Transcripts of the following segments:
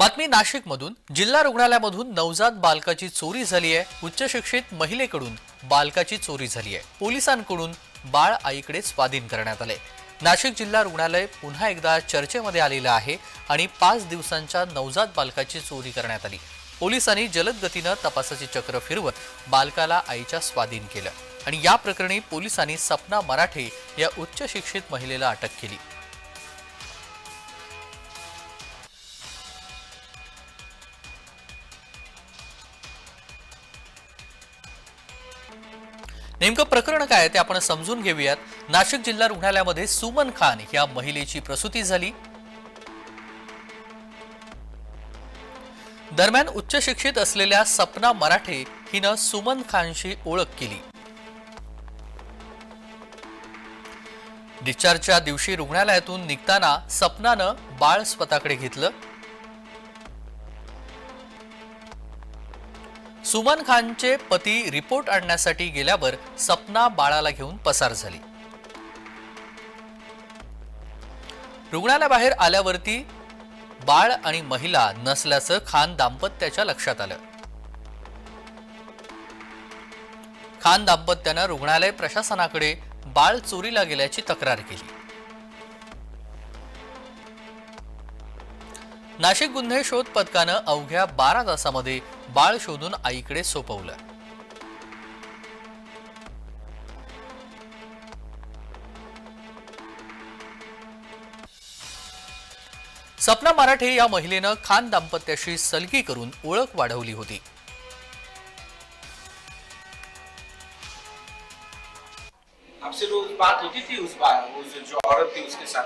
बातमी नाशिकमधून. जिल्हा रुग्णालयामधून नवजात बालकाची चोरी झाली आहे उच्च शिक्षित महिलेकडून बालकाची चोरी झाली आहे पोलिसांकडून बाळ आईकडे स्वाधीन करण्यात आले नाशिक जिल्हा रुग्णालय पुन्हा एकदा चर्चेमध्ये आलेलं आहे आणि पाच दिवसांच्या नवजात बालकाची चोरी करण्यात आली. पोलिसांनी जलद गतीनं तपासाचे चक्र फिरवत बालकाला आईच्या स्वाधीन केलं आणि या प्रकरणी पोलिसांनी सपना मराठे या उच्च शिक्षित महिलेला अटक केली. नेमकं प्रकरण काय ते आपण समजून घेऊयात. नाशिक जिल्हा रुग्णालयामध्ये सुमन खान या महिलेची प्रसूती झाली. दरम्यान उच्च शिक्षित असलेल्या सपना मराठे हिनं सुमन खानशी ओळख केली. डिस्चार्जच्या दिवशी रुग्णालयातून निघताना सपनानं बाळ स्वतःकडे घेतलं. सुमन खानचे पती रिपोर्ट आणण्यासाठी गेल्यावर सपना बाळाला घेऊन पसार झाली. रुग्णालयाबाहेर आल्यावरती बाळ आणि महिला नसल्याचं खान दाम्पत्याच्या लक्षात आलं. खान दाम्पत्यानं रुग्णालय प्रशासनाकडे बाळ चोरीला गेल्याची तक्रार केली. नाशिक गुन्हे शोध पथकानं अवघ्या बारा तासामध्ये बाळ शोधून आईकडे सोपवलं. सपना मराठे या महिलेनं खान दाम्पत्याशी सलगी करून ओळख वाढवली होती. आपसे रोज बात होती थी उस बार वो जो, जो औरत थी उसके साथ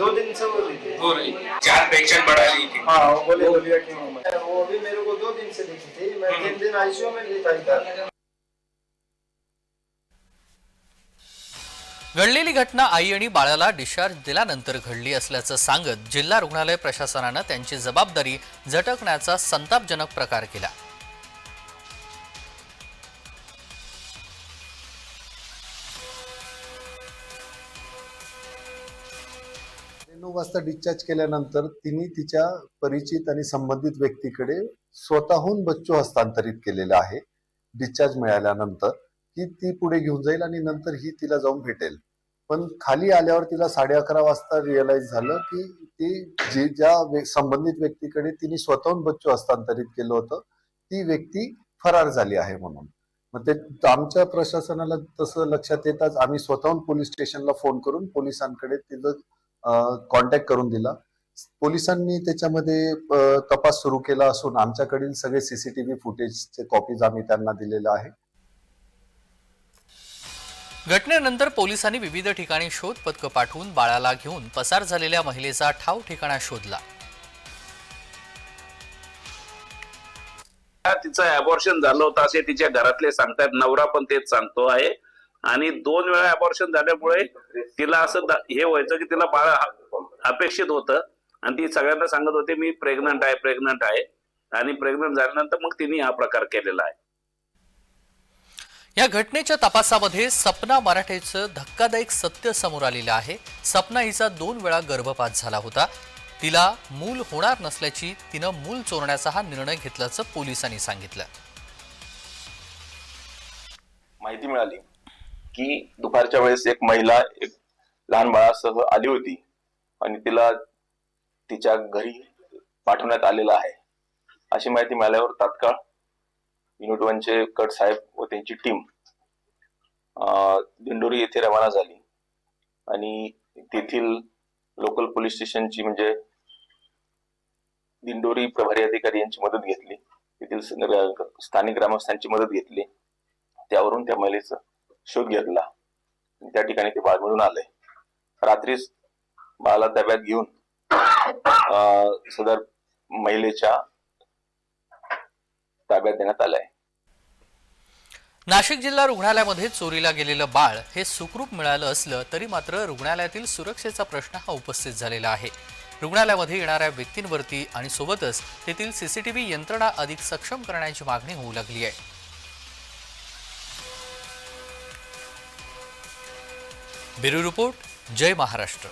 दो दिन से हो रही थी। हो रही जान पहचान बढ़ा रही थी। हाँ वो बोले बोलिए कि वो अभी मेरे को दो दिन से दिखी थी। मैं तीन दिन आईसीयू में भी था इधर। घडलेली घटना आई आणि बाळाला डिस्चार्ज दिल्यानंतर घडली असल्याचं सांगत जिल्हा रुग्णालय प्रशासनानं त्यांची जबाबदारी झटकण्याचा संतापजनक प्रकार केला. नऊ वाजता डिस्चार्ज केल्यानंतर तिने तिच्या परिचित आणि संबंधित व्यक्तीकडे स्वतःहून बच्चू हस्तांतरित केलेला आहे. डिस्चार्ज मिळाल्यानंतर की ती पुढे घेऊन जाईल आणि नंतर ही तिला जाऊन भेटेल. पण खाली आल्यावर तिला साडे अकरा वाजता रिअलाइज झालं की ती जी ज्या संबंधित व्यक्तीकडे तिने स्वतःहून बच्चू हस्तांतरित केलं होतं ती व्यक्ती फरार झाली आहे म्हणून. मग ते आमच्या प्रशासनाला तसं लक्षात येताच आम्ही स्वतःहून पोलीस स्टेशनला फोन करून पोलिसांकडे तिचं कॉन्टॅक्ट करून दिला. पोलिसांनी त्याच्यामध्ये तपास सुरू केला असून आमच्याकडील सगळे सीसीटीव्ही फुटेजचे कॉपीज आम्ही त्यांना दिलेल्या आहे. घटनेनंतर पोलिसांनी विविध ठिकाणी शोध पथकं पाठवून बाळाला घेऊन पसार झालेल्या महिलेचा ठाव ठिकाणा शोधला. तिचं अबॉर्शन झालं होतं असे तिच्या घरातले सांगतात. नवरा पण तेच सांगतो आहे. आणि दोन वेळा अबॉर्शन झाल्यामुळे तिला असं हे व्हायचं की तिला बाळ अपेक्षित होतं. आणि ती सगळ्यांना सांगत होते मी प्रेग्नंट आहे प्रेग्नंट आहे. आणि प्रेग्नंट झाल्यानंतर मग तिने हा प्रकार केलेला आहे. या घटनेच्या तपासामध्ये सपना मराठेचं धक्कादायक सत्य समोर आलेलं आहे. सपना हिचा दोन वेळा गर्भपात झाला होता. तिला मूल होणार नसल्याची तिनं मूल चोरण्याचा हा निर्णय घेतल्याचं पोलिसांनी सांगितलं. माहिती मिळाली. की दुपारच्या वेळेस एक महिला एक लहान बाळासह आली होती आणि तिला तिच्या घरी पाठवण्यात आलेलं आहे. अशी माहिती मिळाल्यावर तात्काळ युनिट वनचे कट साहेब व त्यांची टीम दिंडोरी येथे रवाना झाली. आणि तेथील लोकल पोलीस स्टेशनची म्हणजे दिंडोरी प्रभारी अधिकारी यांची मदत घेतली. तेथील स्थानिक ग्रामस्थांची मदत घेतली. त्यावरून त्या महिलेचं शोध घेतला. त्या ठिकाणी ते बाळ मिळून आले. रात्रीच बाळाला ताब्यात घेऊन अं, सदर महिलेच्या ताब्यात देण्यात आलंय. नाशिक जिल्हा रुग्णालयामध्ये चोरीला गेलेलं बाळ हे सुखरूप मिळालं असलं तरी मात्र रुग्णालयातील सुरक्षेचा प्रश्न हा उपस्थित झालेला आहे. रुग्णालयामध्ये येणाऱ्या व्यक्तींवरती आणि सोबतच तेथील सीसीटीव्ही यंत्रणा अधिक सक्षम करण्याची मागणी होऊ लागली आहे. ब्युरो रिपोर्ट जय महाराष्ट्र.